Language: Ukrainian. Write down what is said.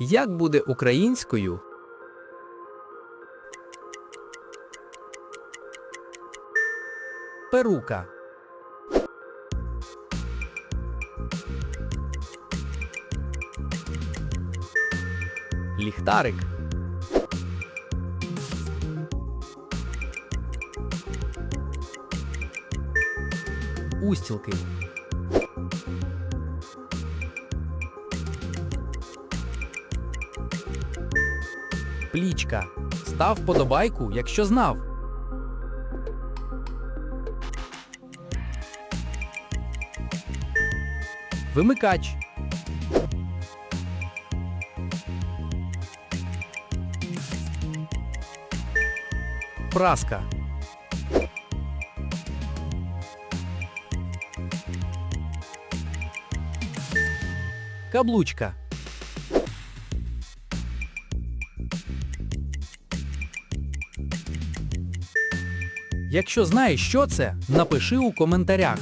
Як буде українською? Перука. Ліхтарик. Устілки. Плічка. Став вподобайку, якщо знав. Вимикач. Праска. Каблучка. Якщо знаєш, що це, напиши у коментарях.